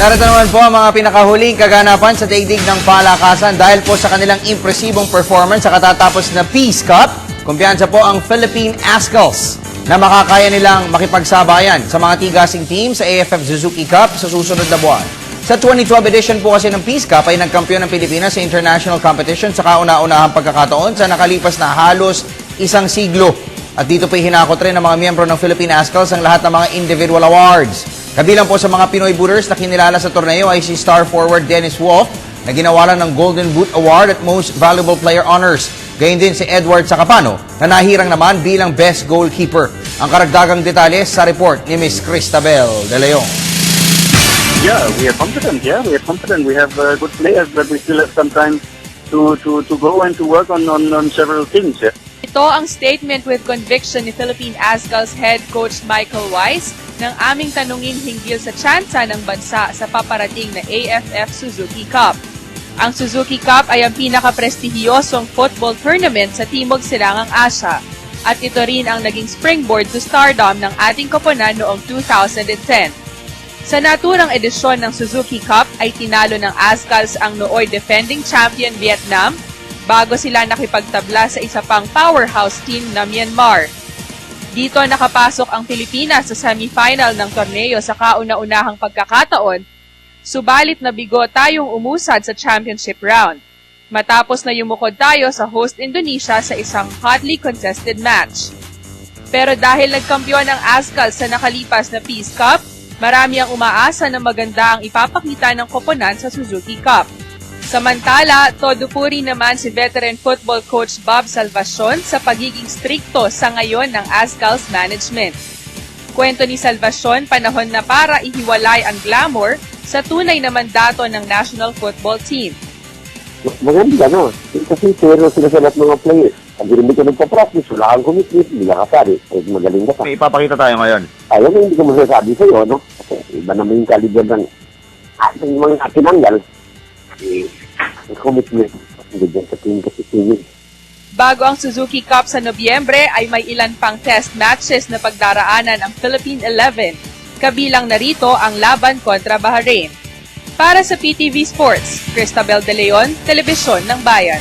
Narito naman po ang mga pinakahuling kaganapan sa daigdig ng palakasan dahil po sa kanilang impresibong performance sa katatapos na Peace Cup. Kumpiyansa po ang Philippine Ascals na makakaya nilang makipagsabayan sa mga tigasing team sa AFF Suzuki Cup sa susunod na buwan. Sa 2012 edition po kasi ng Peace Cup ay nagkampiyon ng Pilipinas sa international competition sa kauna-unahang pagkakataon sa nakalipas na halos isang siglo. At dito po hinakot rin ng mga miyembro ng Philippine Ascals ang lahat ng mga individual awards. Kabilang po sa mga Pinoy booters na kinilala sa torneo ay si star forward Dennis Wolf na ginawalan ng Golden Boot Award at Most Valuable Player Honors. Gayun din si Edward Sacapano na nahirang naman bilang Best Goalkeeper. Ang karagdagang detalye sa report ni Miss Cristabel De Leon. Yeah, we are confident. Yeah, we are confident. We have uh, good players, but we still have some time to, to, to go and to work on, on, on several things. Yeah. Ito ang statement with conviction ni Philippine Ascals head coach Michael Weiss nang aming tanungin hinggil sa tsansa ng bansa sa paparating na AFF Suzuki Cup. Ang Suzuki Cup ay ang pinaka-prestihiyosong football tournament sa Timog Silangang Asya at ito rin ang naging springboard to stardom ng ating koponan noong 2010. Sa naturang edisyon ng Suzuki Cup ay tinalo ng Ascals ang nooy defending champion Vietnam bago sila nakipagtabla sa isa pang powerhouse team na Myanmar. Dito nakapasok ang Pilipinas sa semifinal ng torneo sa kauna-unahang pagkakataon, subalit nabigo tayong umusad sa championship round. Matapos na yumukod tayo sa host Indonesia sa isang hotly contested match. Pero dahil nagkampiyon ang Ascal sa nakalipas na Peace Cup, marami ang umaasa na maganda ang ipapakita ng koponan sa Suzuki Cup. Samantala, todo puri naman si veteran football coach Bob Salvacion sa pagiging strikto sa ngayon ng Ascal's management. Kwento ni Salvacion, panahon na para ihiwalay ang glamour sa tunay na mandato ng national football team. Maganda na. Kasi pero sila sa lahat ng mga players. Pag hindi ka nagpa-practice, wala kang commitment, hindi ka kasali. Eh, magaling ka pa. May ipapakita tayo ngayon. Ayaw mo, hindi ko masasabi sa'yo, no? Kasi iba naman yung kaliber ng ating mga tinanggal. Eh, ang commitment. Dyan sa team kasi. Bago ang Suzuki Cup sa Nobyembre ay may ilan pang test matches na pagdaraanan ang Philippine 11. Kabilang narito ang laban kontra Bahrain. Para sa PTV Sports, Cristabel De Leon, Telebisyon ng Bayan.